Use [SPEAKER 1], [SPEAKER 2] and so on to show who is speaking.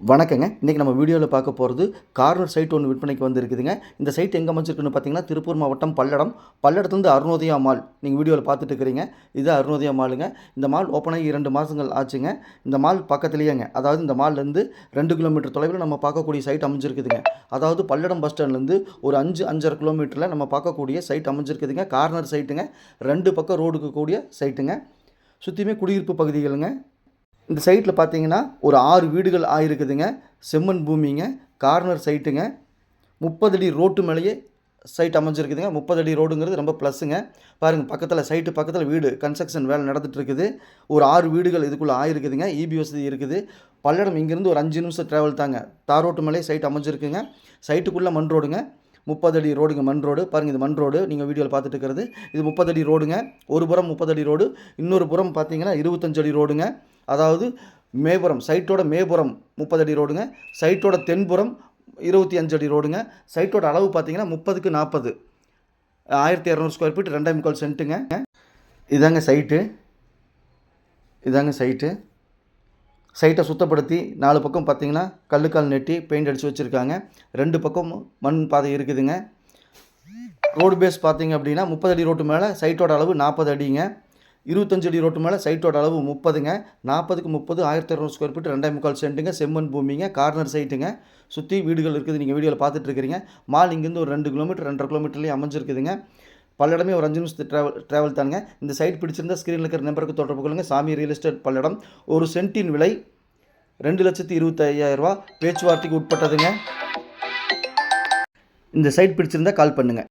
[SPEAKER 1] வணக்கங்க. இன்றைக்கி நம்ம வீடியோவில் பார்க்க போகிறது கார்னர் சைட் ஒன்று விற்பனைக்கு வந்துருக்குதுங்க. இந்த சைட் எங்கே அமைச்சிருக்குன்னு பார்த்தீங்கன்னா திருப்பூர் மாவட்டம் பல்லடம். பல்லடத்துலேருந்து அருணோதயா மால். நீங்கள் வீடியோவில் பார்த்துட்டு இருக்கிறீங்க. இது அருணோதயா மாலுங்க. இந்த மால் ஓப்பன் ஆகி இரண்டு மாதங்கள் ஆச்சுங்க. இந்த மால் பக்கத்துலேயேங்க. அதாவது இந்த மால்லேருந்து ரெண்டு கிலோமீட்டர் தொலைவில் நம்ம பார்க்கக்கூடிய சைட் அமைஞ்சிருக்குதுங்க. அதாவது பல்லடம் பஸ் ஸ்டாண்ட்லேருந்து ஒரு அஞ்சு அஞ்சரை கிலோமீட்டரில் நம்ம பார்க்கக்கூடிய சைட் அமைஞ்சிருக்குதுங்க. கார்னர் சைட்டுங்க. ரெண்டு பக்கம் ரோடுக்கு கூடிய சைட்டுங்க. சுற்றியுமே குடியிருப்பு பகுதிகளுங்க. இந்த சைட்டில் பார்த்தீங்கன்னா ஒரு ஆறு வீடுகள் ஆயிருக்குதுங்க. செம்மண் பூமிங்க. கார்னர் சைட்டுங்க. முப்பது அடி ரோட்டு மேலேயே சைட் அமைஞ்சிருக்குதுங்க. முப்பது அடி ரோடுங்கிறது ரொம்ப ப்ளஸ்ஸுங்க பாருங்கள் பக்கத்தில் சைட்டு பக்கத்தில் வீடு. கன்ஸ்ட்ரக்ஷன் வேலை நடந்துகிட்டு இருக்குது ஒரு ஆறு வீடுகள் இதுக்குள்ளே ஆயிருக்குதுங்க. இபி வசதி இருக்குது. பல்லடம் இங்கேருந்து ஒரு அஞ்சு நிமிஷம் ட்ராவல் தாங்க. தார் ரோட்டு மேலே சைட் அமைஞ்சிருக்குங்க. சைட்டுக்குள்ளே மண் ரோடுங்க. முப்பது அடி ரோடுங்க மண் ரோடு. பாருங்கள் இது மண் ரோடு. நீங்கள் வீடியோவில் பார்த்துட்டு இருக்கிறது. இது முப்பது அடி ரோடுங்க. ஒரு புறம் முப்பது அடி ரோடு. இன்னொரு புறம் பார்த்தீங்கன்னா இருபத்தஞ்சு அடி ரோடுங்க. அதாவது மேபுரம் சைட்டோட மேபுறம் முப்பது அடி ரோடுங்க சைட்டோட தென்புறம் இருபத்தி அஞ்சு அடி ரோடுங்க சைட்டோட அளவு பார்த்தீங்கன்னா முப்பதுக்கு நாற்பது. ஆயிரத்தி இரநூறு ஸ்கொயர் ஃபீட் ரெண்டாயிரம் முக்கால் சென்ட்டுங்க. இதாங்க சைட்டு. இதாங்க சைட்டு. சைட்டை சுத்தப்படுத்தி நாலு பக்கம் பார்த்தீங்கன்னா கல்லுக்கால் நெட்டி பெயிண்ட் அடித்து வச்சுருக்காங்க. ரெண்டு பக்கம் மண் பாதை இருக்குதுங்க. ரோடு பேஸ் பார்த்தீங்க அப்படின்னா முப்பது அடி ரோட்டு மேலே சைட்டோட அளவு நாற்பது அடிங்க. இருபத்தஞ்சு அடி ரோட்டு மேலே சைட்டோட அளவு முப்பதுங்க. நாற்பதுக்கு முப்பது ஆயிரத்தி இரநூறு ஸ்கொயர் ஃபீட் ரெண்டே முக்கால் சென்ட்டுங்க. செம்மண் பூமிங்க கார்னர் சைட்டுங்க சுற்றி வீடுகள் இருக்குது நீங்கள் வீடியோவில் பார்த்துட்டு இருக்கிறீங்க மால் இங்கேருந்து ஒரு ரெண்டு கிலோமீட்டர் ரெண்டரை கிலோமீட்டர்லேயே அமைஞ்சிருக்குதுங்க. பல்லடமே ஒரு அஞ்சு நிமிஷத்து ட்ராவல் ட்ராவல் தாங்க இந்த சைட் பிடிச்சிருந்தா ஸ்க்ரீனில் இருக்கிற நம்பருக்கு தொடர்பு கொள்ளுங்கள் சாமி ரியல் எஸ்டேட் பல்லடம். ஒரு சென்ட்டின் விலை ரெண்டு லட்சத்தி இருபத்தையாயிரரூவா பேச்சுவார்த்தைக்கு உட்பட்டதுங்க. இந்த சைட் பிடிச்சிருந்தால் கால் பண்ணுங்கள்